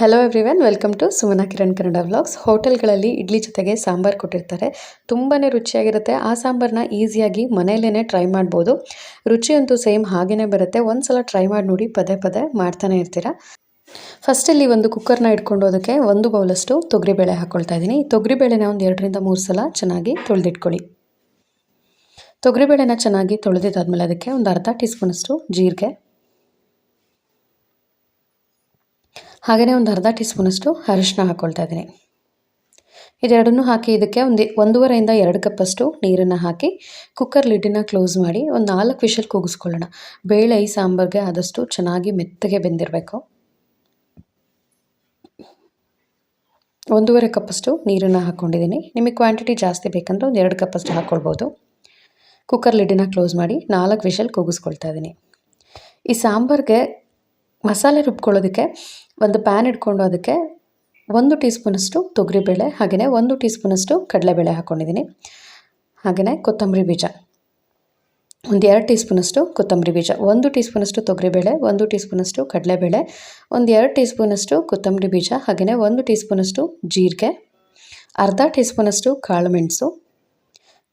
Hello everyone welcome to Sumana Kiran Kannada vlogs ಹೋಟೆಲ್ಗಳಲ್ಲಿ ಇಡ್ಲಿ ಜೊತೆಗೆ ಸಾಂಬಾರು ಕೊಟ್ಟಿರ್ತಾರೆ. ತುಂಬಾ ರುಚಿಯಾಗಿರುತ್ತೆ. ಆ ಸಾಂಬಾರನ್ನ ಈಸಿಯಾಗಿ ಮನೆಯಲ್ಲೇ ಟ್ರೈ ಮಾಡ್ಬೋದು. ರುಚಿಯಂತೂ ಸೇಮ್ ಹಾಗೇ ಬರುತ್ತೆ. ಒಂದು ಸಲ ಟ್ರೈ ಮಾಡಿ ನೋಡಿ ಪದೇ ಪದೇ ಮಾಡ್ತಾನೆ ಇರ್ತೀರಾ? ಫಸ್ಟಲ್ಲಿ ಒಂದು ಕುಕ್ಕರ್ನ ಇಟ್ಕೊಂಡು ಅದಕ್ಕೆ ಒಂದು ಬೌಲಷ್ಟು ತೊಗರಿಬೇಳೆ ಹಾಕ್ಕೊಳ್ತಾ ಇದ್ದೀನಿ. ತೊಗರಿಬೇಳೆನ ಒಂದು ಎರಡರಿಂದ ಮೂರು ಸಲ ಚೆನ್ನಾಗಿ ತೊಳೆದಿಟ್ಕೊಳ್ಳಿ. ತೊಗರಿಬೇಳೆನ ಚೆನ್ನಾಗಿ ತೊಳೆದಿದ್ದಾದ್ಮೇಲೆ ಅದಕ್ಕೆ ಒಂದು ಅರ್ಧ ಟೀ ಸ್ಪೂನಷ್ಟು ಜೀರಿಗೆ ಹಾಗೆಯೇ ಒಂದು ಅರ್ಧ ಟೀ ಸ್ಪೂನಷ್ಟು ಅರಿಶಿನ ಹಾಕ್ಕೊಳ್ತಾ ಇದ್ದೀನಿ. ಇದೆರಡನ್ನೂ ಹಾಕಿ ಇದಕ್ಕೆ ಒಂದು ಒಂದೂವರೆಯಿಂದ ಎರಡು ಕಪ್ಪಷ್ಟು ನೀರನ್ನು ಹಾಕಿ ಕುಕ್ಕರ್ ಲಿಡ್ಡಿನ ಕ್ಲೋಸ್ ಮಾಡಿ ಒಂದು ನಾಲ್ಕು ವಿಷಲ್ ಕೂಗಿಸ್ಕೊಳ್ಳೋಣ. ಬೇಳೆ ಈ ಸಾಂಬಾರಿಗೆ ಆದಷ್ಟು ಚೆನ್ನಾಗಿ ಮೆತ್ತಗೆ ಬೆಂದಿರಬೇಕು. ಒಂದೂವರೆ ಕಪ್ಪಷ್ಟು ನೀರನ್ನು ಹಾಕ್ಕೊಂಡಿದ್ದೀನಿ ನಿಮಗೆ ಕ್ವಾಂಟಿಟಿ ಜಾಸ್ತಿ ಬೇಕಂದ್ರೆ ಒಂದು ಎರಡು ಕಪ್ಪಷ್ಟು ಹಾಕ್ಕೊಳ್ಬೋದು ಕುಕ್ಕರ್ ಲಿಡ್ಡಿನ ಕ್ಲೋಸ್ ಮಾಡಿ ನಾಲ್ಕು ವಿಷಲ್ ಕೂಗಿಸ್ಕೊಳ್ತಾ ಇದ್ದೀನಿ. ಈ ಸಾಂಬಾರಿಗೆ ಮಸಾಲೆ ರುಬ್ಕೊಳ್ಳೋದಕ್ಕೆ ಒಂದು ಪ್ಯಾನ್ ಇಟ್ಕೊಂಡು ಅದಕ್ಕೆ ಒಂದು ಟೀ ಸ್ಪೂನಷ್ಟು ತೊಗರಿಬೇಳೆ ಹಾಗೆಯೇ ಒಂದು ಟೀ ಸ್ಪೂನಷ್ಟು ಕಡಲೆಬೇಳೆ ಹಾಕ್ಕೊಂಡಿದ್ದೀನಿ. ಹಾಗೆಯೇ ಕೊತ್ತಂಬರಿ ಬೀಜ. ಒಂದು ಎರಡು ಟೀ ಸ್ಪೂನಷ್ಟು ಕೊತ್ತಂಬರಿ ಬೀಜ. ಒಂದು ಟೀ ಸ್ಪೂನಷ್ಟು ತೊಗರಿಬೇಳೆ, ಒಂದು ಟೀ ಸ್ಪೂನಷ್ಟು ಕಡಲೆಬೇಳೆ, ಒಂದು ಎರಡು ಟೀ ಸ್ಪೂನಷ್ಟು ಕೊತ್ತಂಬರಿ ಬೀಜ ಹಾಗೆಯೇ ಒಂದು ಟೀ ಸ್ಪೂನಷ್ಟು ಜೀರಿಗೆ, ಅರ್ಧ ಟೀ ಸ್ಪೂನಷ್ಟು ಕಾಳು ಮೆಣಸು,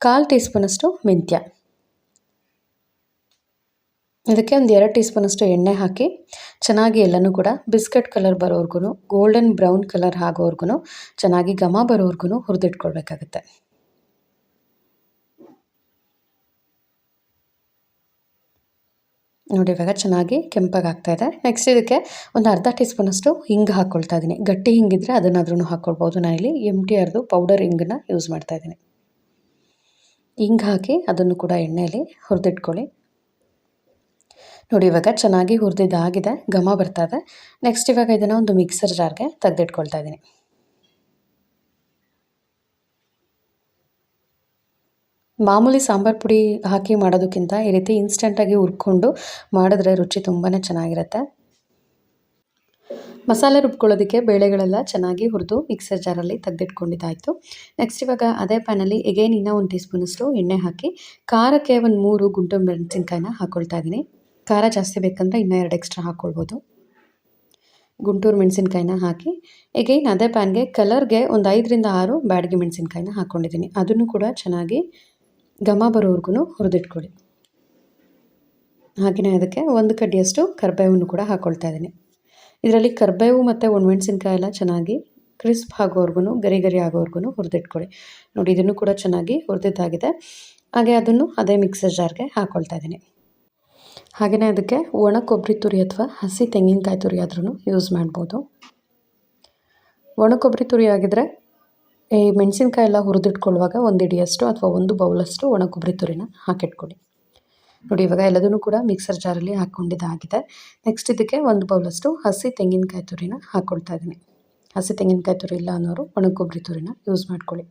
ಕಾಲು ಟೀ ಸ್ಪೂನಷ್ಟು ಮೆಂತ್ಯ. ಇದಕ್ಕೆ ಒಂದು ಎರಡು ಟೀ ಸ್ಪೂನಷ್ಟು ಎಣ್ಣೆ ಹಾಕಿ ಚೆನ್ನಾಗಿ ಎಲ್ಲನೂ ಕೂಡ ಬಿಸ್ಕೆಟ್ ಕಲರ್ ಬರೋವರೆಗೂ ಗೋಲ್ಡನ್ ಬ್ರೌನ್ ಕಲರ್ ಆಗೋವರೆಗೂ ಚೆನ್ನಾಗಿ ಘಮ ಬರೋವರೆಗೂ ಹುರಿದಿಟ್ಕೊಳ್ಬೇಕಾಗತ್ತೆ. ನೋಡಿ, ಇವಾಗ ಚೆನ್ನಾಗಿ ಕೆಂಪಾಗಿ ಆಗ್ತಾ ಇದೆ. ನೆಕ್ಸ್ಟ್ ಇದಕ್ಕೆ ಒಂದು ಅರ್ಧ ಟೀ ಸ್ಪೂನಷ್ಟು ಹಿಂಗೆ ಹಾಕ್ಕೊಳ್ತಾ ಇದ್ದೀನಿ ಗಟ್ಟಿ ಹಿಂಗಿದ್ರೆ ಅದನ್ನಾದ್ರೂ ಹಾಕ್ಕೊಳ್ಬೋದು ನಾನಿಲ್ಲಿ ಎಂ ಟಿ ಆರ್ದು ಪೌಡರ್ ಹಿಂಗನ್ನ ಯೂಸ್ ಮಾಡ್ತಾ ಇದ್ದೀನಿ ಹಿಂಗೆ ಹಾಕಿ ಅದನ್ನು ಕೂಡ ಎಣ್ಣೆಯಲ್ಲಿ ಹುರಿದಿಟ್ಕೊಳ್ಳಿ. ನೋಡಿ, ಇವಾಗ ಚೆನ್ನಾಗಿ ಹುರಿದಿದ್ದಾಗಿದೆ ಘಮ ಬರ್ತಾ ಇದೆ ನೆಕ್ಸ್ಟ್ ಇವಾಗ ಇದನ್ನು ಒಂದು ಮಿಕ್ಸರ್ ಜಾರ್ಗೆ ತೆಗೆದಿಟ್ಕೊಳ್ತಾ ಇದ್ದೀನಿ ಮಾಮೂಲಿ ಸಾಂಬಾರು ಪುಡಿ ಹಾಕಿ ಮಾಡೋದಕ್ಕಿಂತ ಈ ರೀತಿ ಇನ್ಸ್ಟೆಂಟಾಗಿ ಹುರ್ಕೊಂಡು ಮಾಡಿದ್ರೆ ರುಚಿ ತುಂಬಾ ಚೆನ್ನಾಗಿರುತ್ತೆ. ಮಸಾಲೆ ರುಬ್ಕೊಳ್ಳೋದಕ್ಕೆ ಬೇಳೆಗಳೆಲ್ಲ ಚೆನ್ನಾಗಿ ಹುರಿದು ಮಿಕ್ಸರ್ ಜಾರಲ್ಲಿ ತೆಗೆದಿಟ್ಕೊಂಡಿದ್ದಾಯಿತು. ನೆಕ್ಸ್ಟ್ ಇವಾಗ ಅದೇ ಪ್ಯಾನಲ್ಲಿ ಎಗೇನ್ ಇನ್ನೂ ಒಂದು ಟೀ ಸ್ಪೂನಷ್ಟು ಎಣ್ಣೆ ಹಾಕಿ, ಖಾರಕ್ಕೆ ಒಂದು ಮೂರು ಗುಂಟು ಮೆಣಸಿನ್ಕಾಯಿನ ಹಾಕ್ಕೊಳ್ತಾ ಇದ್ದೀನಿ ಖಾರ ಜಾಸ್ತಿ ಬೇಕಂದರೆ ಇನ್ನೂ ಎರಡು ಎಕ್ಸ್ಟ್ರಾ ಹಾಕ್ಕೊಳ್ಬೋದು ಗುಂಟೂರು ಮೆಣಸಿನ್ಕಾಯಿನ ಹಾಕಿ ಎಗೈನ್ ಅದೇ ಪ್ಯಾನ್ಗೆ ಕಲರ್ಗೆ ಒಂದು ಐದರಿಂದ ಆರು ಬ್ಯಾಡಗಿ ಮೆಣಸಿನ್ಕಾಯಿನ ಹಾಕ್ಕೊಂಡಿದ್ದೀನಿ ಅದನ್ನು ಕೂಡ ಚೆನ್ನಾಗಿ ಘಮ ಬರೋವರೆಗೂ ಹುರಿದಿಟ್ಕೊಳ್ಳಿ ಹಾಗೆಯೇ ಅದಕ್ಕೆ ಒಂದು ಕಡ್ಡಿಯಷ್ಟು ಕರ್ಬೇವನ್ನು ಕೂಡ ಹಾಕ್ಕೊಳ್ತಾ ಇದ್ದೀನಿ. ಇದರಲ್ಲಿ ಕರ್ಬೇವು ಮತ್ತು ಒಣಮೆಣಸಿನ್ಕಾಯಿ ಎಲ್ಲ ಚೆನ್ನಾಗಿ ಕ್ರಿಸ್ಪ್ ಆಗೋವರೆಗೂ ಗರಿ ಗರಿ ಆಗೋವರೆಗೂ ಹುರಿದಿಟ್ಕೊಳ್ಳಿ ನೋಡಿ, ಇದನ್ನು ಕೂಡ ಚೆನ್ನಾಗಿ ಹುರಿದಿದ್ದಾಗಿದೆ. ಹಾಗೆ ಅದನ್ನು ಅದೇ ಮಿಕ್ಸರ್ ಜಾರ್ಗೆ ಹಾಕ್ಕೊಳ್ತಾ ಇದ್ದೀನಿ. ಹಾಗೆಯೇ ಅದಕ್ಕೆ ಒಣ ಕೊಬ್ಬರಿ ತುರಿ ಅಥವಾ ಹಸಿ ತೆಂಗಿನಕಾಯಿ ತುರಿ ಆದ್ರೂ ಯೂಸ್ ಮಾಡ್ಬೋದು. ಒಣ ಕೊಬ್ಬರಿ ತುರಿ ಆಗಿದ್ದರೆ ಈ ಮೆಣಸಿನಕಾಯಿ ಎಲ್ಲ ಹುರಿದಿಟ್ಕೊಳ್ಳುವಾಗ ಒಂದು ಇಡಿಯಷ್ಟು ಅಥವಾ ಒಂದು ಬೌಲಷ್ಟು ಒಣ ಕೊಬ್ಬರಿ ತುರಿನ ಹಾಕಿಟ್ಕೊಳ್ಳಿ. ನೋಡಿ, ಇವಾಗ ಎಲ್ಲದನ್ನು ಕೂಡ ಮಿಕ್ಸರ್ ಜಾರಲ್ಲಿ ಹಾಕ್ಕೊಂಡಿದ್ದಾಗಿದೆ ನೆಕ್ಸ್ಟ್ ಇದಕ್ಕೆ ಒಂದು ಬೌಲಷ್ಟು ಹಸಿ ತೆಂಗಿನಕಾಯಿ ತುರಿನ ಹಾಕ್ಕೊಳ್ತಾ ಇದ್ದೀನಿ. ಹಸಿ ತೆಂಗಿನಕಾಯಿ ತುರಿ ಇಲ್ಲ ಅನ್ನೋರು ಒಣ ಕೊಬ್ಬರಿ ತುರಿನ ಯೂಸ್ ಮಾಡ್ಕೊಳ್ಳಿ.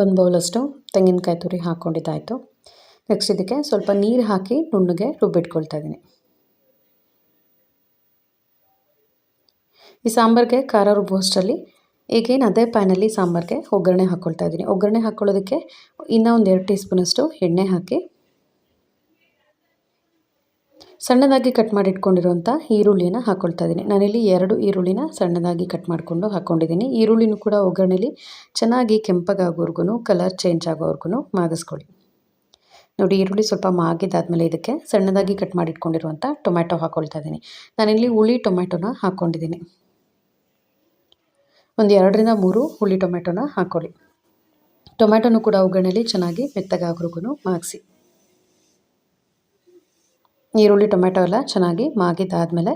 ಒಂದು ಬೌಲಷ್ಟು ತೆಂಗಿನಕಾಯಿ ತುರಿ ಹಾಕ್ಕೊಂಡಿದ್ದಾಯಿತು ನೆಕ್ಸ್ಟ್ ಇದಕ್ಕೆ ಸ್ವಲ್ಪ ನೀರು ಹಾಕಿ ನುಣ್ಣಗೆ ರುಬ್ಬಿಟ್ಕೊಳ್ತಾ ಇದ್ದೀನಿ. ಈ ಸಾಂಬಾರಿಗೆ ಖಾರ ರುಬ್ಬುವಷ್ಟರಲ್ಲಿ ಈಗೇನು ಅದೇ ಪ್ಯಾನಲ್ಲಿ ಸಾಂಬಾರಿಗೆ ಒಗ್ಗರಣೆ ಹಾಕ್ಕೊಳ್ತಾ ಇದ್ದೀನಿ. ಒಗ್ಗರಣೆ ಹಾಕ್ಕೊಳ್ಳೋದಕ್ಕೆ ಇನ್ನೂ ಒಂದು ಎರಡು ಟೀ ಸ್ಪೂನಷ್ಟು ಎಣ್ಣೆ ಹಾಕಿ ಸಣ್ಣದಾಗಿ ಕಟ್ ಮಾಡಿಟ್ಕೊಂಡಿರುವಂಥ ಈರುಳ್ಳಿಯನ್ನು ಹಾಕ್ಕೊಳ್ತಾ ಇದ್ದೀನಿ. ನಾನಿಲ್ಲಿ ಎರಡು ಈರುಳ್ಳಿನ ಸಣ್ಣದಾಗಿ ಕಟ್ ಮಾಡಿಕೊಂಡು ಹಾಕ್ಕೊಂಡಿದ್ದೀನಿ ಈರುಳ್ಳಿನೂ ಕೂಡ ಒಗ್ಗರಣೆಲಿ ಚೆನ್ನಾಗಿ ಕೆಂಪಗಾಗೋರ್ಗು ಕಲರ್ ಚೇಂಜ್ ಆಗೋವರೆಗೂ ಮಾಗಿಸ್ಕೊಳ್ಳಿ. ನೋಡಿ, ಈರುಳ್ಳಿ ಸ್ವಲ್ಪ ಮಾಗಿದಾದ್ಮೇಲೆ ಇದಕ್ಕೆ ಸಣ್ಣದಾಗಿ ಕಟ್ ಮಾಡಿಟ್ಕೊಂಡಿರುವಂಥ ಟೊಮ್ಯಾಟೊ ಹಾಕ್ಕೊಳ್ತಾ ಇದ್ದೀನಿ. ನಾನಿಲ್ಲಿ ಹುಳಿ ಟೊಮ್ಯಾಟೊನ ಹಾಕ್ಕೊಂಡಿದ್ದೀನಿ ಒಂದು ಎರಡರಿಂದ ಮೂರು ಹುಳಿ ಟೊಮ್ಯಾಟೊನ ಹಾಕ್ಕೊಳ್ಳಿ ಟೊಮ್ಯಾಟೊನೂ ಕೂಡ ಒಗ್ಗರಣೆಲಿ ಚೆನ್ನಾಗಿ ಮೆತ್ತಗಾಗೋರ್ಗು ಮಾಗಿಸಿ. ಈರುಳ್ಳಿ, ಟೊಮೆಟೊ ಎಲ್ಲ ಚೆನ್ನಾಗಿ ಮಾಗಿದ್ದಾದಮೇಲೆ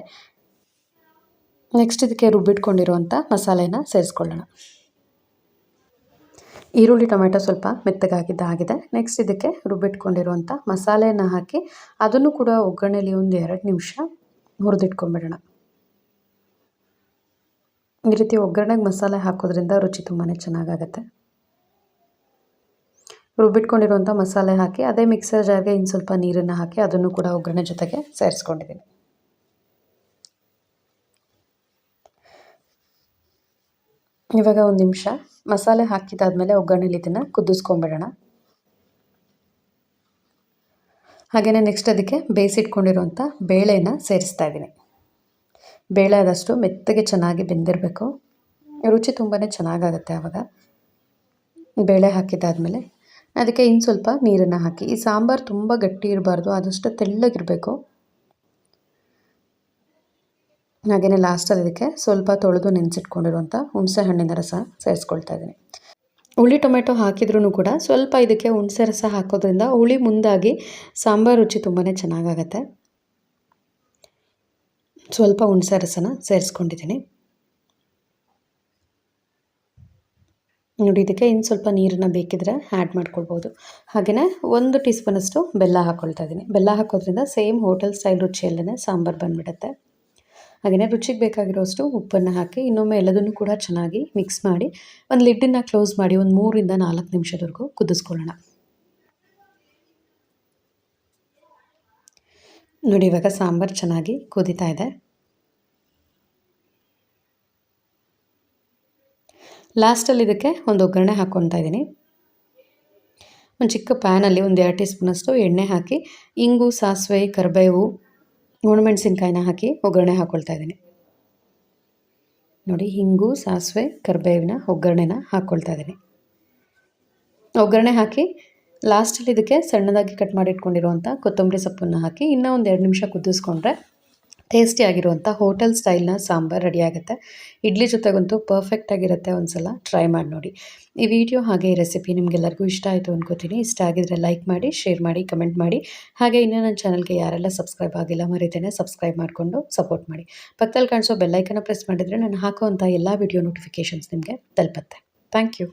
ನೆಕ್ಸ್ಟ್ ಇದಕ್ಕೆ ರುಬ್ಬಿಟ್ಕೊಂಡಿರುವಂಥ ಮಸಾಲೆನ ಸೇರಿಸ್ಕೊಳ್ಳೋಣ. ಈರುಳ್ಳಿ, ಟೊಮೆಟೊ ಸ್ವಲ್ಪ ಮೆತ್ತಗಾಗಿದ್ದಾಗಿದೆ ನೆಕ್ಸ್ಟ್ ಇದಕ್ಕೆ ರುಬ್ಬಿಟ್ಕೊಂಡಿರುವಂಥ ಮಸಾಲೆಯನ್ನು ಹಾಕಿ ಅದನ್ನು ಕೂಡ ಒಗ್ಗರಣೆಲಿ ಒಂದು ಎರಡು ನಿಮಿಷ ಹುರಿದಿಟ್ಕೊಂಬಿಡೋಣ. ಈ ರೀತಿ ಒಗ್ಗರಣೆಗೆ ಮಸಾಲೆ ಹಾಕೋದ್ರಿಂದ ರುಚಿ ತುಂಬಾ ಚೆನ್ನಾಗಾಗತ್ತೆ. ರುಬ್ಬಿಟ್ಕೊಂಡಿರುವಂಥ ಮಸಾಲೆ ಹಾಕಿ, ಅದೇ ಮಿಕ್ಸರ್ ಜಾರ್ಗೆ ಇನ್ನು ಸ್ವಲ್ಪ ನೀರನ್ನು ಹಾಕಿ ಅದನ್ನು ಕೂಡ ಒಗ್ಗರಣೆ ಜೊತೆಗೆ ಸೇರಿಸ್ಕೊಂಡಿದ್ದೀನಿ. ಇವಾಗ ಒಂದು ನಿಮಿಷ. ಮಸಾಲೆ ಹಾಕಿದಾದ್ಮೇಲೆ ಒಗ್ಗರಣೆಲಿ ಇದನ್ನು ಕುದಿಸ್ಕೊಂಬಿಡೋಣ. ಹಾಗೆಯೇ ನೆಕ್ಸ್ಟ್ ಅದಕ್ಕೆ ಬೇಯಿಸಿಟ್ಕೊಂಡಿರುವಂಥ ಬೇಳೆನ ಸೇರಿಸ್ತಾ ಇದ್ದೀನಿ. ಬೇಳೆ ಆದಷ್ಟು ಮೆತ್ತಗೆ ಚೆನ್ನಾಗಿ ಬೆಂದಿರಬೇಕು. ರುಚಿ ತುಂಬಾ ಚೆನ್ನಾಗಾಗುತ್ತೆ ಆವಾಗ ಬೇಳೆ ಹಾಕಿದ್ದಾದಮೇಲೆ ಅದಕ್ಕೆ ಇನ್ನು ಸ್ವಲ್ಪ ನೀರನ್ನು ಹಾಕಿ. ಈ ಸಾಂಬಾರು ತುಂಬ ಗಟ್ಟಿ ಇರಬಾರ್ದು, ಆದಷ್ಟು ತೆಳ್ಳಗಿರಬೇಕು. ಹಾಗೆಯೇ ಲಾಸ್ಟಲ್ಲಿ ಅದಕ್ಕೆ ಸ್ವಲ್ಪ ತೊಳೆದು ನೆನೆಸಿಟ್ಕೊಂಡಿರುವಂಥ ಹುಣಸೆ ಹಣ್ಣಿನ ರಸ ಸೇರಿಸ್ಕೊಳ್ತಾ ಇದ್ದೀನಿ. ಹುಳಿ ಟೊಮೆಟೊ ಹಾಕಿದ್ರೂ ಕೂಡ ಸ್ವಲ್ಪ ಇದಕ್ಕೆ ಹುಣಸೆ ರಸ ಹಾಕೋದ್ರಿಂದ ಹುಳಿ ಮುಂದಾಗಿ ಸಾಂಬಾರು ರುಚಿ ತುಂಬಾ ಚೆನ್ನಾಗಾಗತ್ತೆ. ಸ್ವಲ್ಪ ಹುಣಸೆ ರಸನ ಸೇರಿಸ್ಕೊಂಡಿದ್ದೀನಿ. ನೋಡಿ, ಇದಕ್ಕೆ ಇನ್ನು ಸ್ವಲ್ಪ ನೀರನ್ನು ಬೇಕಿದ್ರೆ ಆ್ಯಡ್ ಮಾಡ್ಕೊಳ್ಬೋದು. ಹಾಗೆಯೇ ಒಂದು ಟೀ ಸ್ಪೂನಷ್ಟು ಬೆಲ್ಲ ಹಾಕ್ಕೊಳ್ತಾ ಇದ್ದೀನಿ. ಬೆಲ್ಲ ಹಾಕೋದ್ರಿಂದ ಸೇಮ್ ಹೋಟೆಲ್ ಸ್ಟೈಲ್ ರುಚಿಯಲ್ಲೇ ಸಾಂಬಾರು ಬಂದುಬಿಡುತ್ತೆ. ಹಾಗೆಯೇ ರುಚಿಗೆ ಬೇಕಾಗಿರೋಷ್ಟು ಉಪ್ಪನ್ನು ಹಾಕಿ, ಇನ್ನೊಮ್ಮೆ ಎಲ್ಲದನ್ನು ಕೂಡ ಚೆನ್ನಾಗಿ ಮಿಕ್ಸ್ ಮಾಡಿ, ಒಂದು ಲಿಡ್ಡನ್ನು ಕ್ಲೋಸ್ ಮಾಡಿ ಒಂದು ಮೂರಿಂದ ನಾಲ್ಕು ನಿಮಿಷದವರೆಗೂ ಕುದಿಸ್ಕೊಳ್ಳೋಣ. ನೋಡಿ, ಇವಾಗ ಸಾಂಬಾರು ಚೆನ್ನಾಗಿ ಕುದೀತಾ ಇದೆ. ಲಾಸ್ಟಲ್ಲಿ ಇದಕ್ಕೆ ಒಂದು ಒಗ್ಗರಣೆ ಹಾಕ್ಕೊತಾ ಇದ್ದೀನಿ. ಒಂದು ಚಿಕ್ಕ ಪ್ಯಾನಲ್ಲಿ ಒಂದು ಎರಡು ಟೀ ಸ್ಪೂನಷ್ಟು ಎಣ್ಣೆ ಹಾಕಿ, ಇಂಗು, ಸಾಸಿವೆ, ಕರಿಬೇವು, ಒಣಮೆಣಸಿನ್ಕಾಯಿನ ಹಾಕಿ ಒಗ್ಗರಣೆ ಹಾಕ್ಕೊಳ್ತಾ ಇದ್ದೀನಿ. ನೋಡಿ ಹಿಂಗು ಸಾಸಿವೆ, ಕರಿಬೇವಿನ ಒಗ್ಗರಣೆನ ಹಾಕ್ಕೊಳ್ತಾ ಇದ್ದೀನಿ. ಒಗ್ಗರಣೆ ಹಾಕಿ, ಲಾಸ್ಟಲ್ಲಿ ಇದಕ್ಕೆ ಸಣ್ಣದಾಗಿ ಕಟ್ ಮಾಡಿಟ್ಕೊಂಡಿರುವಂಥ ಕೊತ್ತಂಬರಿ ಸೊಪ್ಪನ್ನು ಹಾಕಿ ಇನ್ನೂ ಒಂದು ಎರಡು ನಿಮಿಷ ಕುದಿಸ್ಕೊಂಡ್ರೆ ಟೇಸ್ಟಿಯಾಗಿರುವಂಥ ಹೋಟೆಲ್ ಸ್ಟೈಲ್ನ ಸಾಂಬಾರು ರೆಡಿ ಆಗುತ್ತೆ. ಇಡ್ಲಿ ಜೊತೆಗಂತೂ ಪರ್ಫೆಕ್ಟಾಗಿರುತ್ತೆ ಒಂದು ಸಲ ಟ್ರೈ ಮಾಡಿ ನೋಡಿ. ಈ ವಿಡಿಯೋ ಹಾಗೆ ಈ ರೆಸಿಪಿ ನಿಮಗೆಲ್ಲರಿಗೂ ಇಷ್ಟ ಆಯಿತು ಅಂದ್ಕೋತೀನಿ ಇಷ್ಟ ಆಗಿದ್ರೆ ಲೈಕ್ ಮಾಡಿ ಶೇರ್ ಮಾಡಿ ಕಮೆಂಟ್ ಮಾಡಿ. ಹಾಗೆ ಇನ್ನೂ ನನ್ನ ಚಾನಲ್ಗೆ ಯಾರೆಲ್ಲ ಸಬ್ಸ್ಕ್ರೈಬ್ ಆಗಿಲ್ಲ ಮರೀತೇನೆ ಸಬ್ಸ್ಕ್ರೈಬ್ ಮಾಡಿಕೊಂಡು ಸಪೋರ್ಟ್ ಮಾಡಿ. ಪಕ್ಕದಲ್ಲಿ ಕಾಣಿಸೋ ಬೆಲ್ಲೈಕನ್ನ ಪ್ರೆಸ್ ಮಾಡಿದರೆ ನಾನು ಹಾಕುವಂಥ ಎಲ್ಲ ವಿಡಿಯೋ ನೋಟಿಫಿಕೇಷನ್ಸ್ ನಿಮಗೆ ತಲುಪತ್ತೆ. Thank you